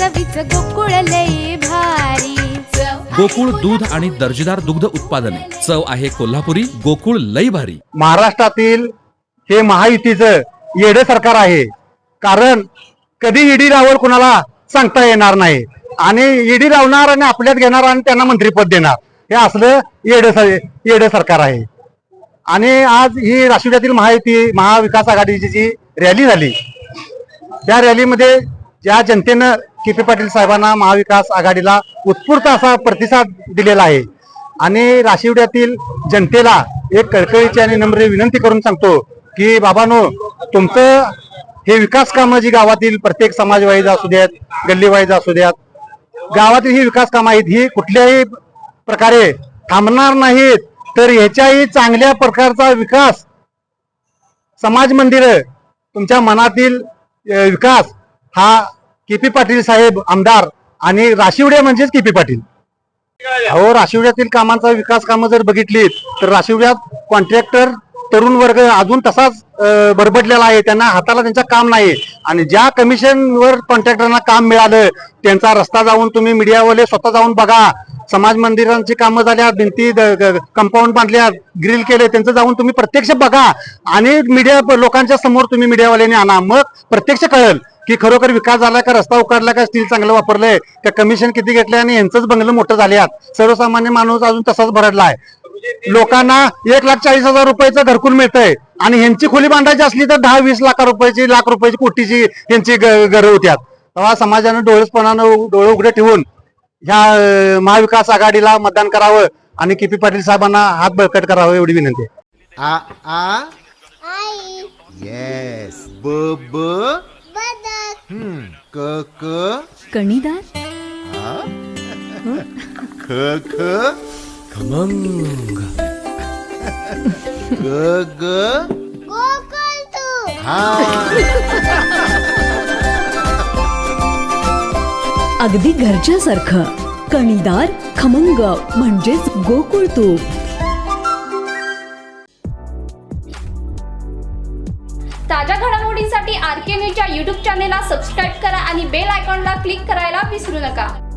चवीच गोकुळ लई भारी. गोकुळ दूध आणि दर्जेदार दुग्ध उत्पादने. चव आहे कोल्हापुरी गोकुळ लई भारी. महाराष्ट्रातील हे महायुतीचं येडे सरकार आहे. कारण कधी ईडी लावल कुणाला सांगता येणार नाही. आणि ईडी लावणार आणि आपल्यात घेणार आणि त्यांना मंत्रीपद देणार. हे असलं येडे येडे सरकार आहे. आणि आज ही राष्ट्रवादीतील महायुती महाविकास आघाडीची जी रॅली झाली त्या रॅलीमध्ये ज्या जनतेनं के पाटील साहेबांना महाविकास आघाडीला उत्स्फूर्त असा प्रतिसाद दिलेला आहे. आणि राशिवड्यातील जनतेला एक कळकळीची आणि नम्र विनंती करून सांगतो की बाबानो तुमचं हे विकास कामं जी गावातील प्रत्येक समाजवाईज असू द्यात गल्लीवाईज असू द्यात गावातील ही विकास कामं आहेत ही कुठल्याही प्रकारे थांबणार नाहीत तर ह्याच्याही चांगल्या प्रकारचा विकास समाज मंदिर तुमच्या मनातील विकास हा केपी पाटील साहेब आमदार आणि राशिवडे म्हणजेच केपी पाटील. हो राशिवड्यातील कामांचा विकास कामं जर बघितली तर राशिवड्यात कॉन्ट्रॅक्टर तरुण वर्ग अजून तसाच बरबडलेला आहे. त्यांना हाताला त्यांचं काम नाही आणि ज्या कमिशनवर कॉन्ट्रॅक्टरना काम मिळालं त्यांचा रस्ता जाऊन तुम्ही मीडियावाले स्वतः जाऊन बघा. समाज मंदिरांची कामं झाल्या भिंती कंपाऊंड बांधल्या ग्रिल केले त्यांचं जाऊन तुम्ही प्रत्यक्ष बघा. आणि मीडिया लोकांच्या समोर तुम्ही मीडियावाल्यांनी आणा. मग प्रत्यक्ष कळेल की खरोखर विकास झाला का रस्ता उकाडला का स्टील चांगलं वापरलंय का कमिशन किती घेतलंय आणि यांचंच बंगलं मोठं झाल्यात सर्वसामान्य माणूस अजून तसाच भरडला आहे लोकांना एक लाख चाळीस हजार रुपयाचं घरकुल मिळतंय. आणि ह्यांची खोली बांधायची असली तर दहा वीस लाख रुपयाची लाख रुपयाची कोटीची यांची घरं होत्यात. तेव्हा समाजानं डोळेसपणानं डोळे उघडे ठेवून ह्या महाविकास आघाडीला मतदान करावं आणि केपी पाटील साहेबांना हात बळकट करावं एवढी विनंती. आहे आ आ? आई येस ब ब? बदक हम्म. क क? कणीदार? ख ख? खमंग. ग ग? हा. अगदी घरच्यासारखं. कणीदार खमंग म्हणजेच गोकुळ तूप. ताज्या घडामोडींसाठी आर के न्यूजच्या यूट्यूब चॅनेलला सबस्क्राईब करा आणि बेल आयकॉनला क्लिक करायला विसरू नका.